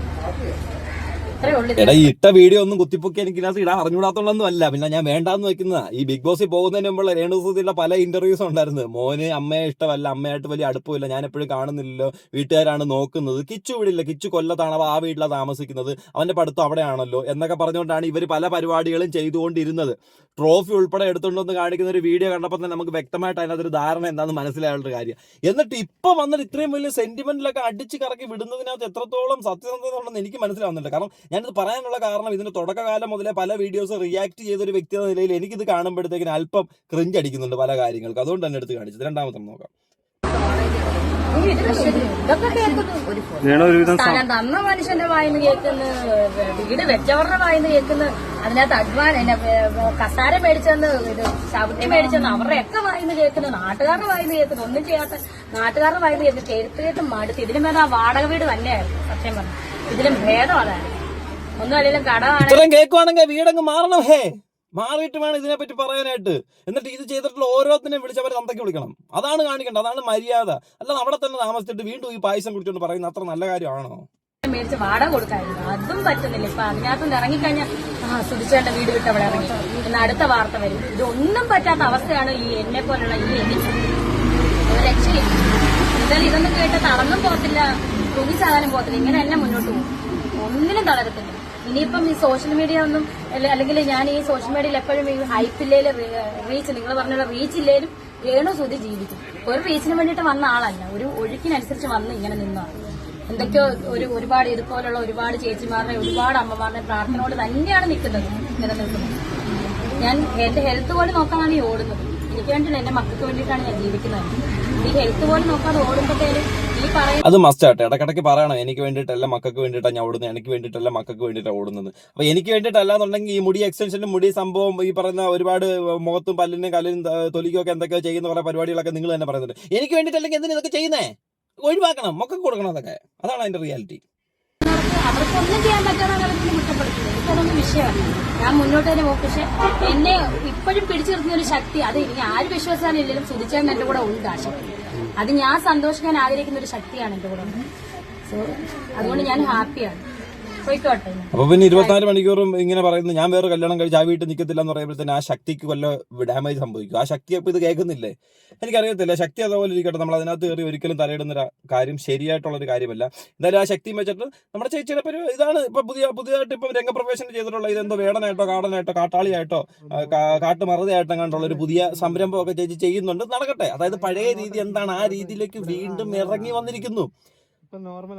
എടാ ഈ ഇട്ട വീഡിയോ ഒന്നും കുത്തിപ്പൊക്കി എനിക്ക് ഇതിനകത്ത് ഇടാൻ അറിഞ്ഞൂടാത്തോണ്ടൊന്നും അല്ല. പിന്നെ ഞാൻ വേണ്ടാന്ന് വെക്കുന്നതാ ഈ ബിഗ് ബോസിൽ പോകുന്നതിന് മുമ്പുള്ള ദിവസത്തിലുള്ള പല ഇന്റർവ്യൂസ് ഉണ്ടായിരുന്നു. മോന് അമ്മയെ ഇഷ്ടമല്ല അമ്മയായിട്ട് വലിയ അടുപ്പമില്ല. ഞാൻ എപ്പോഴും കാണുന്നില്ലല്ലോ. വീട്ടുകാരാണ് നോക്കുന്നത്. കിച്ചു വിടില്ല കിച്ചു കൊല്ലത്താണ് അവ ആ വീട്ടിലാണ് താമസിക്കുന്നത്. അവന്റെ പഠിത്തം അവിടെയാണല്ലോ എന്നൊക്കെ പറഞ്ഞുകൊണ്ടാണ് ഇവർ പല പരിപാടികളും ചെയ്തുകൊണ്ടിരുന്നത്. ട്രോഫി ഉൾപ്പെടെ എടുത്തുകൊണ്ടൊന്ന് കാണിക്കുന്ന ഒരു വീഡിയോ കണ്ടപ്പോൾ തന്നെ നമുക്ക് വ്യക്തമായിട്ട് അതിനകത്തൊരു ധാരണ എന്താണെന്ന് മനസ്സിലായുള്ള കാര്യം. എന്നിട്ട് ഇപ്പൊ വന്നിട്ട് ഇത്രയും വലിയ സെന്റിമെന്റിലൊക്കെ അടിച്ച് കറക്കി വിടുന്നതിനകത്ത് എത്രത്തോളം സത്യസന്ധത ഉണ്ടെന്ന് എനിക്ക് മനസ്സിലാവുന്നുണ്ട്. കാരണം ഞാനിത് പറയാനുള്ള കാരണം ഇതിന്റെ തുടക്കകാലം മുതലേ പല വീഡിയോസ് റിയാക്ട് ചെയ്ത ഒരു വ്യക്തി എന്ന നിലയിൽ എനിക്കിത് കാണുമ്പോഴത്തേക്കിന് അല്പം ക്രിഞ്ച് അടിക്കുന്നുണ്ട് പല കാര്യങ്ങൾക്ക്. അതുകൊണ്ട് തന്നെ എടുത്ത് കാണിച്ചത്. രണ്ടാമത്തെ നോക്കാം. ഇതൊക്കെ കേൾക്കുന്നു സ്ഥലം തന്ന മനുഷ്യന്റെ വായിന്ന് കേൾക്കുന്നു വീട് വെച്ചവരുടെ വായിന്ന് കേൾക്കുന്നു അതിനകത്ത് അഡ്വാൻ എന്നെ കസാര മേടിച്ചെന്ന് ഇത് ചവിട്ടി മേടിച്ചെന്ന് അവരുടെ ഒക്കെ വായിന്ന് കേൾക്കുന്നു നാട്ടുകാരുടെ വായിന്ന് കേൾക്കുന്നു ഒന്നും ചെയ്യാത്ത നാട്ടുകാരുടെ വായിന്ന് കേൾക്കുന്നു കേട്ട് കേട്ട് മടുത്ത്. ഇതിലും ഭേദം ആ വാടക വീട് തന്നെയായിരുന്നു സത്യം പറഞ്ഞു. ഇതിലും ഭേദം അതായിരുന്നു ഒന്നും അല്ലെങ്കിലും കടമാണ് ഇത്രയും കേൾക്കുവാണെങ്കിൽ വീടങ്ങ് മാറണം ഹേ. മാറിയിട്ട് വേണം ഇതിനെപ്പറ്റി പറയാനായിട്ട്. എന്നിട്ട് ഇത് ചെയ്തിട്ടുള്ള ഓരോത്തിനെയും വിളിച്ച് അവരെ തന്തയ്ക്ക് വിളിക്കണം. അതാണ് കാണിക്കേണ്ടത്. അതാണ് മര്യാദ. അല്ല അവിടെ തന്നെ താമസിച്ചിട്ട് വീണ്ടും ഈ പായസം കുടിച്ചുകൊണ്ട് പറയുന്ന അത്ര നല്ല കാര്യമാണോ? മേടിച്ച് വാടക കൊടുക്കായിരുന്നു. അതും പറ്റുന്നില്ല. ഇപ്പൊ അതിനകത്തുനിന്ന് ഇറങ്ങിക്കഴിഞ്ഞാൽ ആ സുധിച്ചേട്ട വീട് വിട്ട് അവിടെ ഇറങ്ങി. എന്ന് അടുത്ത വാർത്ത വരും. ഇതൊന്നും പറ്റാത്ത അവസ്ഥയാണ് ഈ എന്നെ പോലുള്ള ഈ എനിക്ക് ഒരു രക്ഷയില്ല ഇതായാലും ഇതൊന്നും കേട്ട് തളർന്നും പോകത്തില്ല. തുണി ചാകാനും പോകത്തില്ല. ഇങ്ങനെ തന്നെ മുന്നോട്ട് പോകും. ഒന്നിനും തളരത്തില്ല. ഇനിയിപ്പം ഈ സോഷ്യൽ മീഡിയ ഒന്നും അല്ലെങ്കിൽ ഞാൻ ഈ സോഷ്യൽ മീഡിയയിൽ എപ്പോഴും ഈ ഹൈപ്പില്ലേലും റീച്ച് നിങ്ങൾ പറഞ്ഞ റീച്ച് ഇല്ലേലും വേണു സുതി ജീവിക്കും. ഒരു റീച്ചിന് വേണ്ടിയിട്ട് വന്ന ആളല്ല. ഒരു ഒഴുക്കിനനുസരിച്ച് വന്ന് ഇങ്ങനെ നിന്നാണ് എന്തൊക്കെയോ ഒരു ഒരുപാട് ഇതുപോലുള്ള ഒരുപാട് ചേച്ചിമാരുടെ ഒരുപാട് അമ്മമാരുടെ പ്രാർത്ഥനയോട് തന്നെയാണ് നിൽക്കുന്നത് നിലനിൽക്കുന്നത്. ഞാൻ എന്റെ ഹെൽത്ത് പോലും നോക്കാനാണ് ഈ ഓടുന്നത്. എനിക്ക് വേണ്ടിയില്ല എന്റെ മക്കൾക്ക് വേണ്ടിയിട്ടാണ് ഞാൻ ജീവിക്കുന്നത്. അത് മസ്റ്റ് ആട്ടെ. ഇടക്കിടക്ക് പറയണം. എനിക്ക് വേണ്ടിയിട്ടല്ല മക്കൾക്ക് വേണ്ടിയിട്ടാണ് ഞാൻ ഓടുന്നത്. എനിക്ക് വേണ്ടിയിട്ടല്ല മക്കൾക്ക് വേണ്ടിയിട്ടാണ് ഓടുന്നത്. അപ്പൊ എനിക്ക് വേണ്ടിയിട്ടല്ല എന്നുണ്ടെങ്കിൽ ഈ മുടി എക്സ്റ്റൻഷനും മുടി സംഭവം ഈ പറയുന്ന ഒരുപാട് മുഖത്തും പല്ലിനും കല്ലിനും തൊലിക്കും ഒക്കെ എന്തൊക്കെയോ ചെയ്യുന്ന കുറെ പരിപാടികളൊക്കെ നിങ്ങൾ തന്നെ പറയുന്നുണ്ട്. എനിക്ക് വേണ്ടിയിട്ടല്ലെങ്കിൽ എന്തിനാ ഇതൊക്കെ ചെയ്യുന്നേ? ഒഴിവാക്കണം. മക്കൾക്ക് കൊടുക്കണം അതൊക്കെ. അതാണ് അതിന്റെ റിയാലിറ്റി അവർക്കൊന്നും ചെയ്യാൻ പറ്റാതെ അവർക്ക് കുറ്റപ്പെടുത്തില്ല എനിക്കതൊന്നും വിഷയമല്ല. ഞാൻ മുന്നോട്ട് തന്നെ പോകും. പക്ഷെ എന്നെ ഇപ്പോഴും പിടിച്ചു നിർത്തുന്ന ഒരു ശക്തി അത് ഇനി ആര് വിശ്വസിച്ചാലും ഇല്ലെങ്കിലും സുധിച്ചേട്ടൻ എന്റെ കൂടെ ഉണ്ട് ആ ശക്തി. അത് ഞാൻ സന്തോഷിക്കാൻ ആഗ്രഹിക്കുന്ന ഒരു ശക്തിയാണ് എന്റെ കൂടെ സോ അതുകൊണ്ട് ഞാൻ ഹാപ്പിയാണ്. അപ്പൊ പിന്നെ ഇരുപത്തിനാല് മണിക്കൂറും ഇങ്ങനെ പറയുന്നു ഞാൻ വേറെ കല്യാണം കഴിച്ച് ആ വീട്ടിൽ നിൽക്കത്തില്ല എന്ന് പറയുമ്പോഴത്തേന് ആ ശക്തിക്ക് വല്ല ഡാമേജ് സംഭവിക്കും. ആ ശക്തി അപ്പൊ ഇത് കേൾക്കുന്നില്ലേ? എനിക്കറിയത്തില്ല. ശക്തി അതുപോലെ ഇരിക്കട്ടെ. നമ്മൾ അതിനകത്ത് കയറി ഒരിക്കലും തലയിടുന്ന ഒരു കാര്യം ശരിയായിട്ടുള്ള ഒരു കാര്യമല്ല. എന്തായാലും ആ ശക്തി വെച്ചിട്ട് നമ്മുടെ ചേച്ചിയുടെ ഒരു ഇതാണ് ഇപ്പൊ പുതിയ പുതിയതായിട്ട് ഇപ്പൊ രംഗപ്രവേശനം ചെയ്തിട്ടുള്ള ഇതെന്തോ വേടനായിട്ടോ കാടനായിട്ടോ കാട്ടാളിയായിട്ടോ കാട്ടുമറുതയായിട്ടോ കണ്ടുള്ള ഒരു പുതിയ സംരംഭമൊക്കെ ചേച്ചി ചെയ്യുന്നുണ്ട്. നടക്കട്ടെ. അതായത് പഴയ രീതി എന്താണ്? ആ രീതിയിലേക്ക് വീണ്ടും ഇറങ്ങി വന്നിരിക്കുന്നു.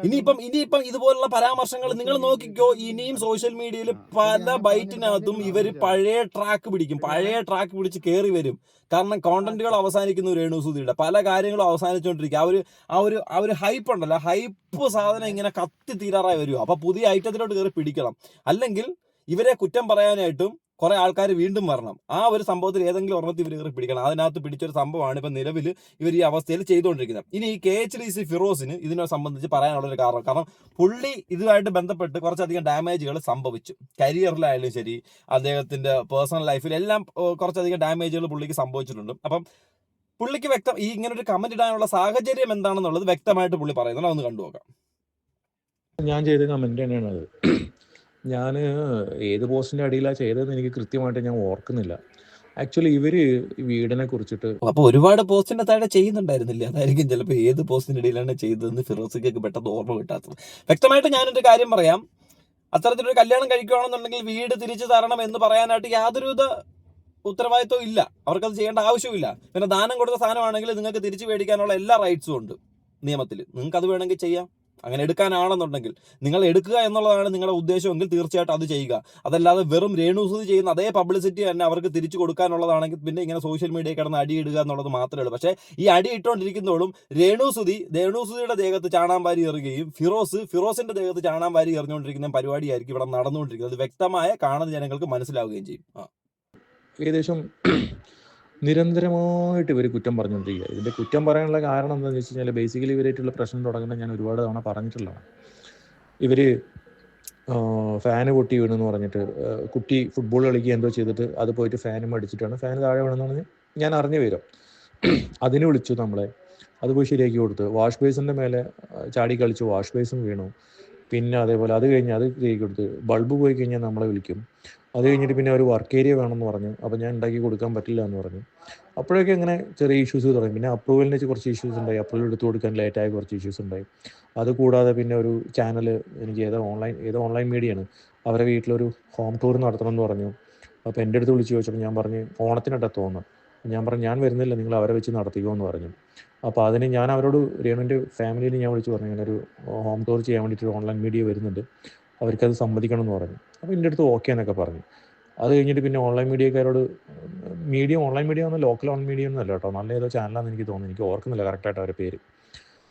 ഇനിയിപ്പം ഇനിയിപ്പം ഇതുപോലുള്ള പരാമർശങ്ങൾ നിങ്ങൾ നോക്കിക്കോ ഇനിയും സോഷ്യൽ മീഡിയയിൽ പല ബൈറ്റിനകത്തും ഇവർ പഴയ ട്രാക്ക് പിടിക്കും. പഴയ ട്രാക്ക് പിടിച്ച് കയറി വരും. കാരണം കോണ്ടന്റുകൾ അവസാനിക്കുന്ന രേണു സുധിയുടെ പല കാര്യങ്ങളും അവസാനിച്ചുകൊണ്ടിരിക്കുക ആ ഒരു ആ ഒരു ആ ഒരു ഹൈപ്പ് ഉണ്ടല്ലോ. ഹൈപ്പ് സാധനം ഇങ്ങനെ കത്തി തീരാറായി വരും. അപ്പൊ പുതിയ ഐറ്റത്തിലോട്ട് കയറി പിടിക്കണം. അല്ലെങ്കിൽ ഇവരെ കുറ്റം പറയാനായിട്ടും കുറെ ആൾക്കാർ വീണ്ടും വരണം. ആ ഒരു സംഭവത്തിൽ ഏതെങ്കിലും ഒരെണ്ണത്തിൽ ഇവർ പിടിക്കണം. അതിനകത്ത് പിടിച്ചൊരു സംഭവമാണ് ഇപ്പൊ നിലവിൽ ഇവർ ഈ അവസ്ഥയിൽ ചെയ്തുകൊണ്ടിരിക്കുന്നത്. ഇനി ഈ കെ എച്ച് ഡി സി ഫിറോസിന് ഇതിനെ സംബന്ധിച്ച് പറയാനുള്ള ഒരു കാരണം കാരണം പുള്ളി ഇതുമായിട്ട് ബന്ധപ്പെട്ട് കുറച്ചധികം ഡാമേജുകൾ സംഭവിച്ചു. കരിയറിലായാലും ശരി അദ്ദേഹത്തിന്റെ പേഴ്സണൽ ലൈഫിൽ എല്ലാം കുറച്ചധികം ഡാമേജുകൾ പുള്ളിക്ക് സംഭവിച്ചിട്ടുണ്ട്. അപ്പം പുള്ളിക്ക് വ്യക്തം ഈ ഇങ്ങനെ ഒരു കമന്റ് ഇടാനുള്ള സാഹചര്യം എന്താണെന്നുള്ളത് വ്യക്തമായിട്ട് പുള്ളി പറയുന്നത് ഒന്ന് കണ്ടുനോക്കാം. ഞാൻ ചെയ്ത കമന്റ് തന്നെയാണ് അത് ഞാൻ ഏത് പോസ്റ്റിന്റെ അടിയിലാണ് ചെയ്തതെന്ന് എനിക്ക് കൃത്യമായിട്ട് ഞാൻ ഓർക്കുന്നില്ല. ആക്ച്വലി ഇവർ വീടിനെ കുറിച്ചിട്ട് അപ്പൊ ഒരുപാട് പോസ്റ്റിന്റെ താഴെ ചെയ്യുന്നുണ്ടായിരുന്നില്ല? അതായിരിക്കും ചിലപ്പോൾ ഏത് പോസ്റ്റിന്റെ ഇടയിലാണ് ചെയ്തതെന്ന് ഫിറോസിക്കൊക്കെ പെട്ടെന്ന് ഓർമ്മ കിട്ടാത്തത്. വ്യക്തമായിട്ട് ഞാനൊരു കാര്യം പറയാം. അത്തരത്തിലൊരു കല്യാണം കഴിക്കുകയാണെന്നുണ്ടെങ്കിൽ വീട് തിരിച്ചു തരണം എന്ന് പറയാനായിട്ട് യാതൊരുവിധ ഉത്തരവാദിത്വം ഇല്ല. അവർക്കത് ചെയ്യേണ്ട ആവശ്യമില്ല പിന്നെ ദാനം കൊടുത്ത സാധനമാണെങ്കിൽ നിങ്ങൾക്ക് തിരിച്ചു മേടിക്കാനുള്ള എല്ലാ റൈറ്റ്സും ഉണ്ട് നിയമത്തിൽ നിങ്ങൾക്ക് അത് വേണമെങ്കിൽ ചെയ്യാം. അങ്ങനെ എടുക്കാനാണെന്നുണ്ടെങ്കിൽ നിങ്ങൾ എടുക്കുക എന്നുള്ളതാണ് നിങ്ങളുടെ ഉദ്ദേശമെങ്കിൽ തീർച്ചയായിട്ടും അത് ചെയ്യുക. അതല്ലാതെ വെറും രേണുസുതി ചെയ്യുന്ന അതേ പബ്ലിസിറ്റി തന്നെ അവർക്ക് തിരിച്ചു കൊടുക്കാനുള്ളതാണെങ്കിൽ പിന്നെ ഇങ്ങനെ സോഷ്യൽ മീഡിയ കിടന്ന് അടിയിടുക എന്നുള്ളത് മാത്രമേ ഉള്ളൂ. പക്ഷേ ഈ അടി ഇട്ടുകൊണ്ടിരിക്കുന്നതോടും രേണുസുതി രേണുസുതിയുടെ ദേഹത്ത് ചാണാമ്പാരി എറിയുകയും ഫിറോസ് ഫിറോസിന്റെ ദേഹത്ത് ചാണാമ്പാരി എറിഞ്ഞുകൊണ്ടിരിക്കുന്ന പരിപാടിയായിരിക്കും ഇവിടെ നടന്നുകൊണ്ടിരിക്കുന്നത്. അത് വ്യക്തമായ കാണുന്ന ജനങ്ങൾക്ക് മനസ്സിലാവുകയും ചെയ്യും. ഏകദേശം നിരന്തരമായിട്ട് ഇവർ കുറ്റം പറഞ്ഞുകൊണ്ടിരിക്കുക. ഇതിന്റെ കുറ്റം പറയാനുള്ള കാരണം എന്താണെന്ന് വെച്ച് കഴിഞ്ഞാൽ ബേസിക്കലി ഇവരായിട്ടുള്ള പ്രശ്നം തുടങ്ങുന്നത് ഞാൻ ഒരുപാട് തവണ പറഞ്ഞിട്ടുള്ളതാണ്. ഇവർ ഫാന് പൊട്ടി വീണെന്ന് പറഞ്ഞിട്ട് കുട്ടി ഫുട്ബോൾ കളിക്കുക എന്തോ ചെയ്തിട്ട് അത് പോയിട്ട് ഫാനും അടിച്ചിട്ടാണ് ഫാൻ താഴെ വീണെന്ന് പറഞ്ഞ് ഞാൻ അറിഞ്ഞു വരും അതിന് വിളിച്ചു നമ്മളെ. അത് പോയി ശരിയാക്കി കൊടുത്തു. വാഷ് ബേസിന്റെ മേലെ ചാടി കളിച്ചു. വാഷ് ബേസും വീണു. പിന്നെ അതേപോലെ അത് കഴിഞ്ഞ് അത് ശരിയാക്കി കൊടുത്ത്. ബൾബ് പോയി കഴിഞ്ഞാൽ നമ്മളെ വിളിക്കും. അത് കഴിഞ്ഞിട്ട് പിന്നെ ഒരു വർക്ക് ഏരിയ വേണമെന്ന് പറഞ്ഞു. അപ്പോൾ ഞാൻ ഉണ്ടാക്കി കൊടുക്കാൻ പറ്റില്ല എന്ന് പറഞ്ഞു. അപ്പോഴൊക്കെ അങ്ങനെ ചെറിയ ഇഷ്യൂസ് തുടങ്ങി. പിന്നെ അപ്രൂവലിന് കുറച്ച് ഇഷ്യൂസ് ഉണ്ടായി. അപ്രൂവൽ എടുത്തു കൊടുക്കാൻ ലേറ്റായ കുറച്ച് ഇഷ്യൂസ് ഉണ്ടായി. അത് കൂടാതെ പിന്നെ ഒരു ചാനൽ എനിക്ക് ഏതോ ഓൺലൈൻ ഏതോ ഓൺലൈൻ മീഡിയയാണ് അവരെ വീട്ടിലൊരു ഹോം ടൂർ നടത്തണം എന്ന് പറഞ്ഞു. അപ്പോൾ എന്റെ അടുത്ത് വിളിച്ച് ചോദിച്ചപ്പോൾ ഞാൻ പറഞ്ഞു ഓണത്തിനടുത്ത് തോന്നുന്നു. ഞാൻ പറഞ്ഞു ഞാൻ വരുന്നില്ല. നിങ്ങൾ അവരെ വെച്ച് നടത്തിക്കോ എന്ന് പറഞ്ഞു. അപ്പോൾ അതിന് ഞാൻ അവരോട് രേണുവിന്റെ ഫാമിലിയിൽ ഞാൻ വിളിച്ച് പറഞ്ഞു. ഇങ്ങനെ ഒരു ഹോം ടൂർ ചെയ്യാൻ വേണ്ടിയിട്ട് ഓൺലൈൻ മീഡിയ വരുന്നുണ്ട്. അവർക്കത് സമ്മതിക്കണം എന്ന് പറഞ്ഞു. അപ്പോൾ എന്റെ അടുത്ത് ഓക്കെ എന്നൊക്കെ പറഞ്ഞു. അത് കഴിഞ്ഞിട്ട് പിന്നെ ഓൺലൈൻ മീഡിയക്കാരോട് മീഡിയ ഓൺലൈൻ മീഡിയ ഒന്നും ലോക്കൽ ഓൺ മീഡിയ ഒന്നും അല്ല കേട്ടോ. നല്ല ഏതോ ചാനലാണെന്ന് എനിക്ക് തോന്നുന്നു. എനിക്ക് ഓർക്കുന്നില്ല കറക്റ്റായിട്ട് അവരുടെ പേര്.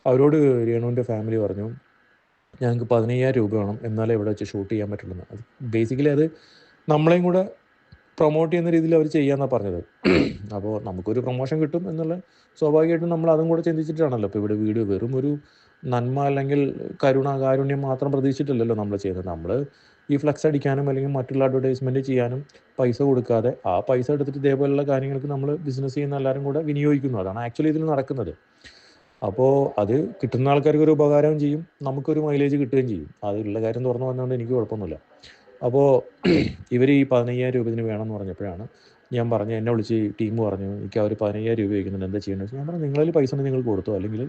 അവരോട് രേണുവിന്റെ ഫാമിലി പറഞ്ഞു ഞങ്ങൾക്ക് പതിനയ്യായിരം രൂപ വേണം. എന്നാലേ ഇവിടെ വെച്ച് ഷൂട്ട് ചെയ്യാൻ പറ്റുള്ളൂ അത് ബേസിക്കലി അത് നമ്മളെയും കൂടെ പ്രൊമോട്ട് ചെയ്യുന്ന രീതിയിൽ അവർ ചെയ്യാമെന്നാണ് പറഞ്ഞത്. അപ്പോൾ നമുക്കൊരു പ്രൊമോഷൻ കിട്ടും എന്നുള്ള സ്വാഭാവികമായിട്ടും നമ്മൾ അതും കൂടെ ചിന്തിച്ചിട്ടാണല്ലോ. ഇപ്പോൾ ഇവിടെ വീഡിയോ വെറും ഒരു നന്മ അല്ലെങ്കിൽ കരുണ കാരുണ്യം മാത്രം പ്രതീക്ഷിച്ചിട്ടില്ലല്ലോ നമ്മൾ ചെയ്യുന്നത് നമ്മൾ ഈ ഫ്ലക്സ് അടിക്കാനും അല്ലെങ്കിൽ മറ്റുള്ള അഡ്വർടൈസ്മെന്റ് ചെയ്യാനും പൈസ കൊടുക്കാതെ ആ പൈസ എടുത്തിട്ട് ഇതേപോലെയുള്ള കാര്യങ്ങൾക്ക് നമ്മൾ ബിസിനസ് ചെയ്യുന്ന എല്ലാവരും കൂടെ വിനിയോഗിക്കുന്നു. അതാണ് ആക്ച്വലി ഇതിൽ നടക്കുന്നത്. അപ്പോൾ അത് കിട്ടുന്ന ആൾക്കാർക്ക് ഒരു ഉപകാരവും ചെയ്യും. നമുക്കൊരു മൈലേജ് കിട്ടുകയും ചെയ്യും. അതിലുള്ള കാര്യം തുറന്നു വന്നുകൊണ്ട് എനിക്ക് കുഴപ്പമൊന്നുമില്ല. അപ്പോൾ ഇവർ ഈ പതിനയ്യായിരം രൂപ ഇതിന് വേണമെന്ന് പറഞ്ഞപ്പോഴാണ് ഞാൻ പറഞ്ഞു എന്നെ വിളിച്ച് ടീം പറഞ്ഞു എനിക്ക് അവർ പതിനയ്യായിരം രൂപ ചോദിക്കുന്നുണ്ട് എന്താ ചെയ്യേണ്ടത് ഞാൻ പറഞ്ഞു നിങ്ങളിൽ പൈസ ഉണ്ടെങ്കിൽ നിങ്ങൾ കൊടുത്തോ? അല്ലെങ്കിൽ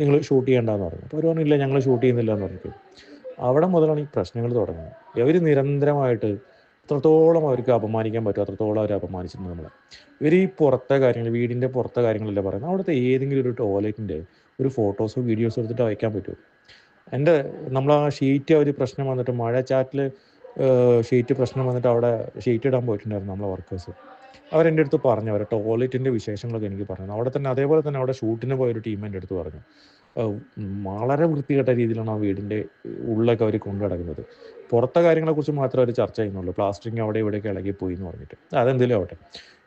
നിങ്ങൾ ഷൂട്ട് ചെയ്യേണ്ടെന്ന് പറഞ്ഞു. അപ്പോൾ അവർ പറഞ്ഞില്ല ഞങ്ങൾ ഷൂട്ട് ചെയ്യുന്നില്ല എന്ന് പറഞ്ഞു. അവിടെ മുതലാണ് ഈ പ്രശ്നങ്ങൾ തുടങ്ങുന്നത്. ഇവർ നിരന്തരമായിട്ട് അത്രത്തോളം അവർക്ക് അപമാനിക്കാൻ പറ്റും അത്രത്തോളം അവർ അപമാനിച്ചിട്ടുണ്ട് നമ്മളെ. ഇവർ ഈ പുറത്തെ കാര്യങ്ങൾ വീടിന്റെ പുറത്തെ കാര്യങ്ങളല്ല പറയുന്നത്. അവിടുത്തെ ഏതെങ്കിലും ഒരു ടോയ്ലറ്റിന്റെ ഒരു ഫോട്ടോസോ വീഡിയോസോ എടുത്തിട്ട് അയക്കാൻ പറ്റുമോ? എന്റെ നമ്മൾ ആ ഷീറ്റ് അവർ പ്രശ്നം വന്നിട്ട് മഴ ചാറ്റിൽ ഷീറ്റ് പ്രശ്നം വന്നിട്ട് അവിടെ ഷീറ്റ് ഇടാൻ പോയിട്ടുണ്ടായിരുന്നു നമ്മളെ വർക്കേഴ്സ്. അവരെന്റെ അടുത്ത് പറഞ്ഞു. അവരെ ടോയ്ലറ്റിന്റെ വിശേഷങ്ങളൊക്കെ എനിക്ക് പറഞ്ഞു. അവിടെ തന്നെ അതേപോലെ തന്നെ അവിടെ ഷൂട്ടിന് പോയൊരു ടീം എന്റെ അടുത്ത് പറഞ്ഞു. വളരെ വൃത്തികെട്ട രീതിയിലാണ് ആ വീടിന്റെ ഉള്ളൊക്കെ അവർ കൊണ്ടു നടക്കുന്നത്. പുറത്തെ കാര്യങ്ങളെക്കുറിച്ച് മാത്രം അവർ ചർച്ച ചെയ്യുന്നുള്ളൂ. പ്ലാസ്റ്റിക് അവിടെ ഇവിടെയൊക്കെ ഇളകി പോയി എന്ന് പറഞ്ഞിട്ട്. അതെന്തെങ്കിലും ആവട്ടെ.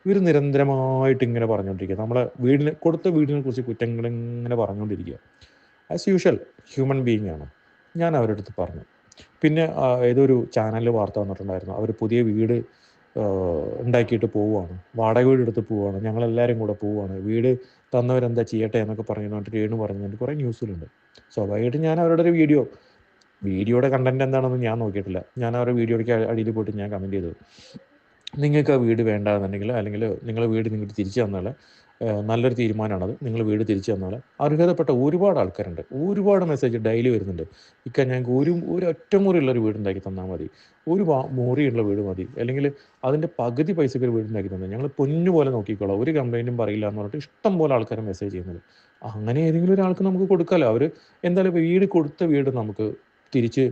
ഇവർ നിരന്തരമായിട്ട് ഇങ്ങനെ പറഞ്ഞുകൊണ്ടിരിക്കുക. നമ്മളെ വീടിനെ കൊടുത്ത വീടിനെ കുറിച്ച് കുറ്റങ്ങൾ ഇങ്ങനെ പറഞ്ഞുകൊണ്ടിരിക്കുക. ആസ് യൂഷ്വൽ ഹ്യൂമൻ ബീയിങ് ആണ്. ഞാൻ അവരുടെ അടുത്ത് പറഞ്ഞു. പിന്നെ ഏതൊരു ചാനലിൽ വാർത്ത വന്നിട്ടുണ്ടായിരുന്നു. അവർ പുതിയ വീട് ഉണ്ടാക്കിയിട്ട് പോവുകയാണ് വാടക വീട് എടുത്ത് പോവുകയാണ് ഞങ്ങളെല്ലാവരും കൂടെ പോവുകയാണ് വീട് തന്നവരെന്താ ചെയ്യട്ടെ എന്നൊക്കെ പറഞ്ഞു രേണു പറഞ്ഞിട്ട് കുറേ ന്യൂസിലുണ്ട് സ്വാഭാവികമായിട്ടും ഞാൻ അവരുടെ ഒരു വീഡിയോ വീഡിയോയുടെ കണ്ടന്റ് എന്താണെന്ന് ഞാൻ നോക്കിയിട്ടില്ല. ഞാൻ അവരുടെ വീഡിയോയ്ക്ക് അടിയിൽ പോയിട്ട് ഞാൻ കമന്റ് ചെയ്തു. നിങ്ങൾക്ക് ആ വീട് വേണ്ടാന്നുണ്ടെങ്കിൽ അല്ലെങ്കിൽ നിങ്ങൾ വീട് നിങ്ങൾക്ക് തിരിച്ചു തന്നാൽ നല്ലൊരു തീരുമാനമാണത്. നിങ്ങൾ വീട് തിരിച്ചു തന്നാൽ അർഹതപ്പെട്ട ഒരുപാട് ആൾക്കാരുണ്ട്. ഒരുപാട് മെസ്സേജ് ഡെയിലി വരുന്നുണ്ട്. ഇക്ക ഞങ്ങൾക്ക് ഒരു ഒരു ഒറ്റമുറിയുള്ള വീട് ഉണ്ടാക്കി തന്നാൽ മതി. ഒരു മുറിയുള്ള വീട് മതി. അല്ലെങ്കിൽ അതിന്റെ പകുതി പൈസക്ക് ഒരു വീട് ഉണ്ടാക്കി തന്നെ ഞങ്ങൾ പൊന്നു പോലെ നോക്കിക്കോളാം. ഒരു കംപ്ലൈന്റും പറയില്ല എന്ന് പറഞ്ഞിട്ട് ഇഷ്ടം പോലെ ആൾക്കാർ മെസ്സേജ് ചെയ്യുന്നത് അങ്ങനെ ഏതെങ്കിലും ഒരാൾക്ക് നമുക്ക് കൊടുക്കാമല്ലോ. അവർ എന്തായാലും ഇപ്പോൾ വീട് കൊടുത്ത വീട് നമുക്ക് തിരിച്ച്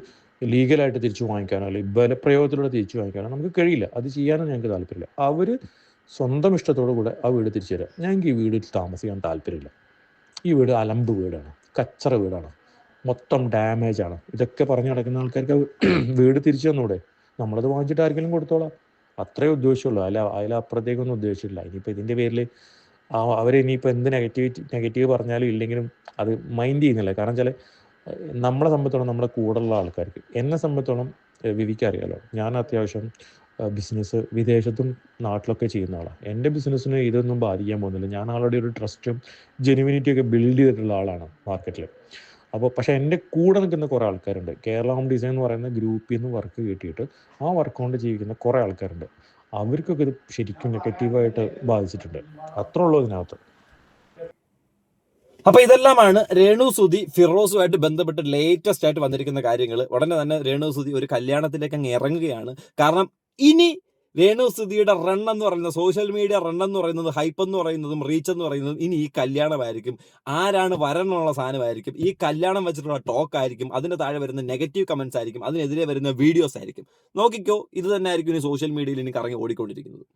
ലീഗലായിട്ട് തിരിച്ചു വാങ്ങിക്കാനോ അല്ലെങ്കിൽ ബലപ്രയോഗത്തിലൂടെ തിരിച്ചു വാങ്ങിക്കാനോ നമുക്ക് കഴിയില്ല. അത് ചെയ്യാനും ഞങ്ങൾക്ക് താല്പര്യമില്ല. അവർ സ്വന്തം ഇഷ്ടത്തോടു കൂടെ ആ വീട് തിരിച്ചു തരാം. ഞങ്ങൾക്ക് ഈ വീടിൽ താമസിക്കാൻ താല്പര്യമില്ല. ഈ വീട് അലമ്പ് വീടാണ് കച്ചറ വീടാണ് മൊത്തം ഡാമേജ് ആണ്. ഇതൊക്കെ പറഞ്ഞു നടക്കുന്ന ആൾക്കാർക്ക് വീട് തിരിച്ചു തന്നൂടെ? നമ്മളത് വാങ്ങിച്ചിട്ട് ആർക്കെങ്കിലും കൊടുത്തോളാം. അത്രേ ഉദ്ദേശമുള്ളൂ. അല്ല അതിലപ്പുറത്തേക്കൊന്നും ഉദ്ദേശിച്ചില്ല ഇനിയിപ്പോൾ ഇതിന്റെ പേരിൽ അവരെ ഇനിയിപ്പോൾ എന്ത് നെഗറ്റിവിറ്റി നെഗറ്റീവ് പറഞ്ഞാലും ഇല്ലെങ്കിലും അത് മൈൻഡ് ചെയ്യുന്നില്ല. കാരണം വെച്ചാൽ നമ്മളെ സംബന്ധിച്ചോളം നമ്മുടെ കൂടെയുള്ള ആൾക്കാർക്ക് എന്നെ സംബന്ധിച്ചോളം ഏഹ് വിവിക്ക് അറിയാലോ? ഞാൻ അത്യാവശ്യം ബിസിനസ് വിദേശത്തും നാട്ടിലൊക്കെ ചെയ്യുന്ന ആളാണ് എന്റെ ബിസിനസ്സിന് ഇതൊന്നും ബാധിക്കാൻ പോകുന്നില്ല. ഞാൻ ആളുടെ ഒരു ട്രസ്റ്റും ജെനുവിനിറ്റിയൊക്കെ ബിൽഡ് ചെയ്തിട്ടുള്ള ആളാണ് മാർക്കറ്റിൽ അപ്പോൾ പക്ഷേ എന്റെ കൂടെ നിൽക്കുന്ന കുറേ ആൾക്കാരുണ്ട്. കേരള ഹോം ഡിസൈൻ എന്ന് പറയുന്ന ഗ്രൂപ്പിൽ നിന്ന് വർക്ക് കിട്ടിയിട്ട് ആ വർക്ക് കൊണ്ട് ജീവിക്കുന്ന കുറേ ആൾക്കാരുണ്ട്. അവർക്കൊക്കെ ഇത് ശരിക്കും നെഗറ്റീവായിട്ട് ബാധിച്ചിട്ടുണ്ട്. അത്ര ഉള്ളൂ ഇതിനകത്ത്. അപ്പൊ ഇതെല്ലാമാണ് രേണു സുതി ഫിറോസുമായിട്ട് ബന്ധപ്പെട്ട് ലേറ്റസ്റ്റ് ആയിട്ട് വന്നിരിക്കുന്ന കാര്യങ്ങൾ ഉടനെ തന്നെ രേണു സുതി ഒരു കല്യാണത്തിലേക്ക് അങ്ങ് ഇറങ്ങുകയാണ്. കാരണം ഇനി വേണു സ്ഥിതിയുടെ റൺ എന്ന് പറയുന്നത് സോഷ്യൽ മീഡിയ റൺ എന്ന് പറയുന്നത് ഹൈപ്പ് എന്ന് പറയുന്നതും റീച്ച് എന്ന് പറയുന്നതും ഇനി ഈ കല്യാണമായിരിക്കും. ആരാണ് വരണമെന്നുള്ള സാധനമായിരിക്കും. ഈ കല്യാണം വെച്ചിട്ടുള്ള ടോക്ക് ആയിരിക്കും. അതിന്റെ താഴെ വരുന്ന നെഗറ്റീവ് കമൻസ് ആയിരിക്കും. അതിനെതിരെ വരുന്ന വീഡിയോസ് ആയിരിക്കും. നോക്കിക്കോ ഇത് തന്നെ ആയിരിക്കും ഇനി സോഷ്യൽ മീഡിയയിൽ ഇനി കറങ്ങി ഓടിക്കൊണ്ടിരിക്കുന്നത്.